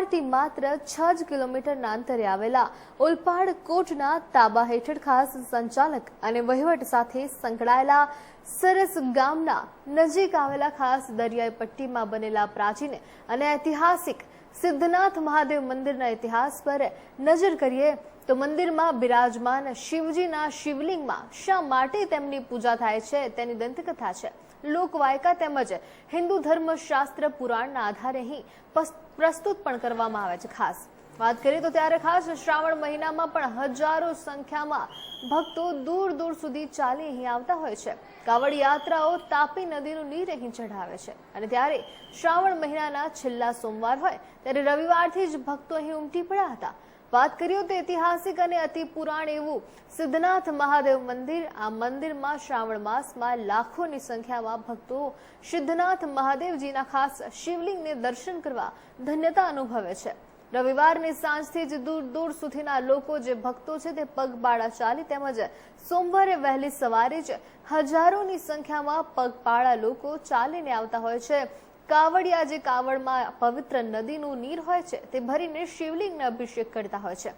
રવિવારથી માત્ર છ જ કિલોમીટરના અંતરે આવેલા ઉલપાડ કોટના તાબા હેઠળ ખાસ સંચાલક અને વહીવટ સાથે સંકળાયેલા સરસ ગામના નજીક આવેલા ખાસ દરિયાઈ પટ્ટીમાં બનેલા પ્રાચીન અને ઐતિહાસિક સિદ્ધનાથ મહાદેવ મંદિરના ઇતિહાસ પર નજર કરીએ તો મંદિરમાં બિરાજમાન શિવજીના શિવલિંગમાં શા માટે તેમની પૂજા થાય છે તેની દંતકથા છે. લોકવાયકા તેમજ હિન્દુ ધર્મશાસ્ત્ર પુરાણના આધારે અહીં પ્રસ્તુત પણ કરવામાં આવે છે ખાસ. વાત કરીએ તો ત્યારે ખાસ શ્રાવણ મહિનામાં પણ હજારો સંખ્યામાં ભક્તો દૂર દૂર સુધી ચાલી અહીં આવતા હોય છે. કાવડ યાત્રાઓ તાપી નદીનું નીર અહીં ચઢાવે છે. અને ત્યારે શ્રાવણ મહિનાના છેલ્લા સોમવાર હોય, ત્યારે રવિવારથી જ ભક્તો અહીં ઉમટી પડ્યા હતા. વાત કરીએ તો ઐતિહાસિક અને અતિ પુરાણ એવું સિદ્ધનાથ મહાદેવ મંદિર. આ મંદિરમાં શ્રાવણ માસમાં લાખોની સંખ્યામાં ભક્તો સિદ્ધનાથ મહાદેવજીના ખાસ શિવલિંગને દર્શન કરવા ધન્યતા અનુભવે છે. રવિવારની સાંજથી જ દૂર દૂર સુધીના લોકો જે ભક્તો છે તે પગપાળા ચાલી તેમજ સોમવારે વહેલી સવારે જ હજારોની સંખ્યામાં પગપાળા લોકો ચાલીને આવતા હોય છે. કાવડિયા જે કાવડમાં પવિત્ર નદીનું નીર હોય છે, તે ભરીને શિવલિંગને અભિષેક કરતા હોય છે,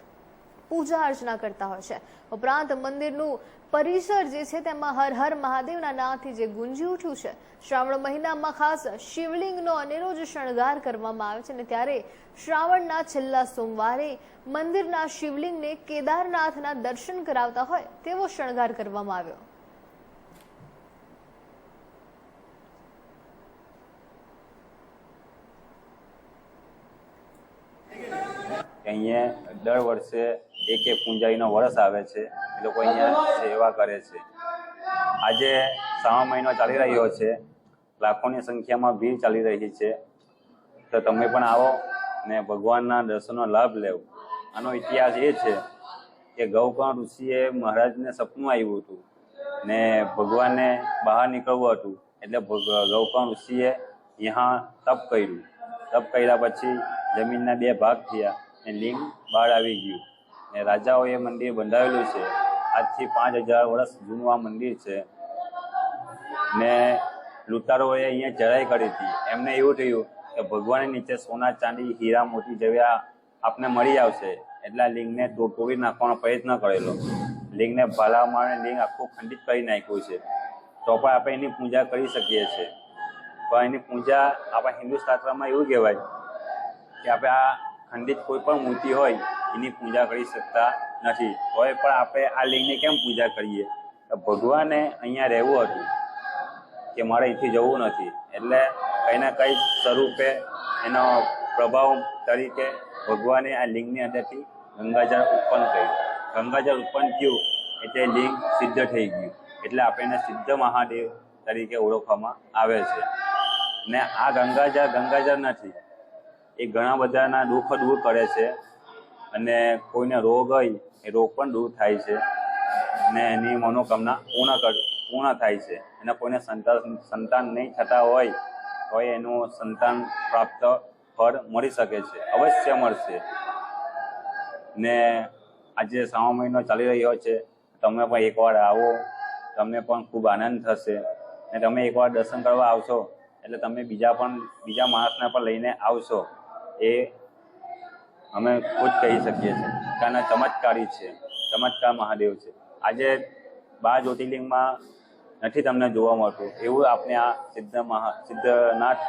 પૂજા અર્ચના કરતા હોય છે. ઉપરાંત મંદિરનું પરિસર જે છે, તેમાં હર હર મહાદેવના નામથી જે ગુંજી ઉઠ્યું છે, શ્રાવણ મહિનામાં ખાસ શિવલિંગનો અનેરો જ શણગાર કરવામાં આવે છે અને ત્યારે શ્રાવણના છેલ્લા સોમવારે મંદિરના શિવલિંગને કેદારનાથના દર્શન કરાવતા હોય તેવો શણગાર કરવામાં આવ્યો. અહીંયા દર વર્ષે એક એક પૂંજારીનો વરસ આવે છે. એ લોકો અહીંયા સેવા કરે છે. આજે શ્રાવણ મહિનો ચાલી રહ્યો છે. લાખોની સંખ્યામાં ભીડ ચાલી રહી છે. તો તમે પણ આવો ને ભગવાનના દર્શનનો લાભ લેવો. આનો ઇતિહાસ એ છે કે ગૌકર્ણ ઋષિએ મહારાજને સપનું આવ્યું હતું ને ભગવાનને બહાર નીકળવું હતું. એટલે ગૌકર્ણ ઋષિએ यहाँ તપ કર્યું. તપ કર્યા પછી જમીનના બે ભાગ થયા. ને લિંગ બહાર આવી ગયું. ને રાજાઓએ મંદિર બંધાવેલું છે. આજથી પાંચ હજાર વર્ષ જૂનું આ મંદિર છે. ને લૂંટારોએ અહીંયા ચઢાઈ કરી હતી. એમને એવું થયું કે ભગવાનની નીચે સોના ચાંદી, હીરા, મોતી જેવા આપને મળી આવશે. એટલે લિંગને તોડી નાખવાનો પ્રયત્ન કરેલો. લિંગને ભાલા મારે લિંગ આખું ખંડિત કરી નાખ્યું છે. તો પણ આપણે એની પૂજા કરી શકીએ છીએ. પણ એની પૂજા આપણા હિન્દુ શાસ્ત્રમાં એવું કહેવાય કે આપણે આ ખંડિત કોઈ પણ મૂર્તિ હોય, એની પૂજા કરી શકતા નથી. તોય પણ આપણે આ લિંગની કેમ પૂજા કરીએ? તો ભગવાને અહીંયા રહેવું હતું કે મારે અહીંથી જવું નથી. એટલે કંઈ ના કંઈ સ્વરૂપે એનો પ્રભાવ તરીકે ભગવાને આ લિંગની અંદરથી ગંગાજળ ઉત્પન્ન કર્યું. ગંગાજળ ઉત્પન્ન થયું એટલે લિંગ સિદ્ધ થઈ ગયું. એટલે આપણે સિદ્ધ મહાદેવ તરીકે ઓળખવામાં આવે છે. ને આ ગંગાજળ ગંગાજળ નથી. એ ઘણા બધાના દુઃખ દૂર કરે છે અને કોઈને રોગ હોય, એ રોગ પણ દૂર થાય છે ને એની મનોકામના પૂર્ણ કર, પૂર્ણ થાય છે. અને કોઈને સંતાન સંતાન નહીં થતા હોય, તો એનું સંતાન પ્રાપ્ત ફળ મળી શકે છે, અવશ્ય મળશે. ને આજે શ્રાવણ મહિનો ચાલી રહ્યો છે, તમે પણ એકવાર આવો, તમને પણ ખૂબ આનંદ થશે. ને તમે એકવાર દર્શન કરવા આવશો, એટલે તમે બીજા પણ, બીજા માણસને પણ લઈને આવશો. એ અમે ખુદ કહી શકીએ છીએ. કારણ ચમત્કારી છે, ચમત્કાર મહાદેવ છે. આજે બાર જ્યોતિર્લિંગમાં નથી તમને જોવા મળતું. એવું આપણે આ સિદ્ધ મહા, સિદ્ધનાથ